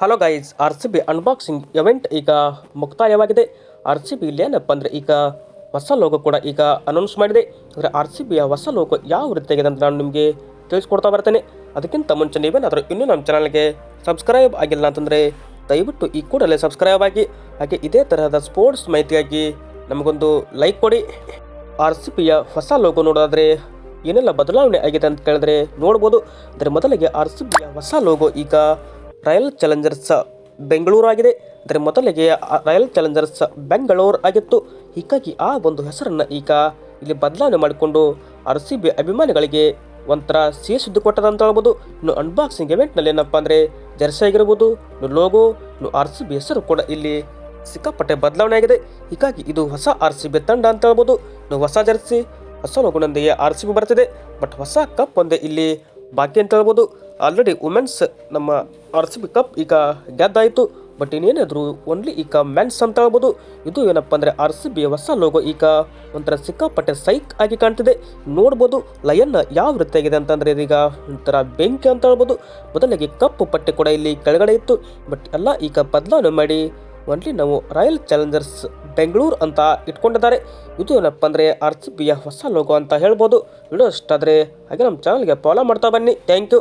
Hello guys R C B unboxing event ಈಗ ಮುಕ್ತಾಯವಾಗಿದೆ. R C B ಇಲ್ಲಿ ಏನಪ್ಪ ಅಂದರೆ ಈಗ ಹೊಸ ಲೋಗೋ ಕೂಡ ಈಗ ಅನೌನ್ಸ್ ಮಾಡಿದೆ. ಅಂದರೆ ಆರ್ ಸಿ ಬಿಯ ಹೊಸ ಲೋಗೋ ಯಾವ ರೀತಿಯಾಗಿದೆ ಅಂತ ನಾನು ನಿಮಗೆ ತಿಳಿಸ್ಕೊಡ್ತಾ ಬರ್ತೇನೆ. ಅದಕ್ಕಿಂತ ಮುಂಚೆ ನೀವೇನಾದರೂ ಇನ್ನೂ ನಮ್ಮ ಚಾನಲ್ಗೆ ಸಬ್ಸ್ಕ್ರೈಬ್ ಆಗಿಲ್ಲ ಅಂತಂದರೆ ದಯವಿಟ್ಟು ಈ ಕೂಡಲೇ ಸಬ್ಸ್ಕ್ರೈಬ್ ಆಗಿ, ಹಾಗೆ ಇದೇ ತರಹದ ಸ್ಪೋರ್ಟ್ಸ್ ಮಾಹಿತಿಯಾಗಿ ನಮಗೊಂದು ಲೈಕ್ ಕೊಡಿ. ಆರ್ ಸಿ ಪಿಯ ಹೊಸ ಲೋಗೋ ನೋಡೋದಾದರೆ ಏನೆಲ್ಲ ಬದಲಾವಣೆ ಆಗಿದೆ ಅಂತ ಕೇಳಿದ್ರೆ ನೋಡ್ಬೋದು. ಅದರ ಮೊದಲಿಗೆ ಆರ್ ಸಿ ಬಿಯ ಹೊಸ ಲೋಗೋ ಈಗ ರಾಯಲ್ ಚಾಲೆಂಜರ್ಸ್ ಬೆಂಗಳೂರು ಆಗಿದೆ ಅದರ ಮೊದಲಿಗೆ ರಾಯಲ್ ಚಾಲೆಂಜರ್ಸ್ ಬೆಂಗಳೂರು ಆಗಿತ್ತು. ಹೀಗಾಗಿ ಆ ಒಂದು ಹೆಸರನ್ನು ಈಗ ಇಲ್ಲಿ ಬದಲಾವಣೆ ಮಾಡಿಕೊಂಡು ಆರ್ ಸಿ ಬಿ ಅಭಿಮಾನಿಗಳಿಗೆ ಒಂಥರ ಸಿಹಿ ಸುದ್ದಿ ಕೊಟ್ಟದಂತ ಹೇಳ್ಬೋದು. ಇನ್ನು ಅನ್ಬಾಕ್ಸಿಂಗ್ ಇವೆಂಟ್ನಲ್ಲಿ ಏನಪ್ಪ ಅಂದರೆ ಜರ್ಸಿ ಆಗಿರ್ಬೋದು, ಇನ್ನು ಲೋಗೋ ಇನ್ನು ಆರ್ ಸಿ ಬಿ ಹೆಸರು ಕೂಡ ಇಲ್ಲಿ ಸಿಕ್ಕಾಪಟ್ಟೆ ಬದಲಾವಣೆ ಆಗಿದೆ. ಹೀಗಾಗಿ ಇದು ಹೊಸ ಆರ್ ಸಿ ಬಿ ತಂಡ ಅಂತ ಹೇಳ್ಬೋದು. ಇನ್ನು ಹೊಸ ಜರ್ಸಿ, ಹೊಸ ಲೋಗೋನೊಂದಿಗೆ ಆರ್ ಸಿ ಬಿ ಬರ್ತಿದೆ. ಬಟ್ ಹೊಸ ಕಪ್ ಒಂದೇ ಇಲ್ಲಿ ಬಾಕಿ ಅಂತ ಹೇಳ್ಬೋದು. ಆಲ್ರೆಡಿ ವುಮೆನ್ಸ್ ನಮ್ಮ ಆರ್ ಸಿ ಬಿ ಕಪ್ ಈಗ ಗೆದ್ದಾಯಿತು. ಬಟ್ ಇನ್ನೇನಾದರೂ ಓನ್ಲಿ ಈಗ ಮೆನ್ಸ್ ಅಂತ ಹೇಳ್ಬೋದು. ಇದು ಏನಪ್ಪ ಅಂದರೆ ಆರ್ ಸಿ ಬಿ ಹೊಸ ಲೋಗೋ ಈಗ ಒಂಥರ ಸಿಕ್ಕಾಪಟ್ಟೆ ಸೈಕ್ ಆಗಿ ಕಾಣ್ತಿದೆ. ನೋಡ್ಬೋದು ಲಯನ್ ಯಾವ ರೀತಿಯಾಗಿದೆ ಅಂತಂದರೆ ಇದೀಗ ಒಂಥರ ಬೆಂಕಿ ಅಂತ ಹೇಳ್ಬೋದು. ಮೊದಲಿಗೆ ಕಪ್ಪು ಪಟ್ಟೆ ಕೂಡ ಇಲ್ಲಿ ಕೆಳಗಡೆ ಇತ್ತು. ಬಟ್ ಎಲ್ಲ ಈಗ ಬದಲಾವಣೆ ಮಾಡಿ ಓನ್ಲಿ ನಾವು ರಾಯಲ್ ಚಾಲೆಂಜರ್ಸ್ ಬೆಂಗಳೂರು ಅಂತ ಇಟ್ಕೊಂಡಿದ್ದಾರೆ. ಇದು ಏನಪ್ಪ ಅಂದರೆ ಆರ್ ಸಿ ಬಿಯ ಹೊಸ ಲೋಗೋ ಅಂತ ಹೇಳ್ಬೋದು. ವಿಡಿಯೋ ಇಷ್ಟ ಆದರೆ ಹಾಗೆ ನಮ್ಮ ಚಾನಲ್ಗೆ ಫಾಲೋ ಮಾಡ್ತಾ ಬನ್ನಿ. Thank you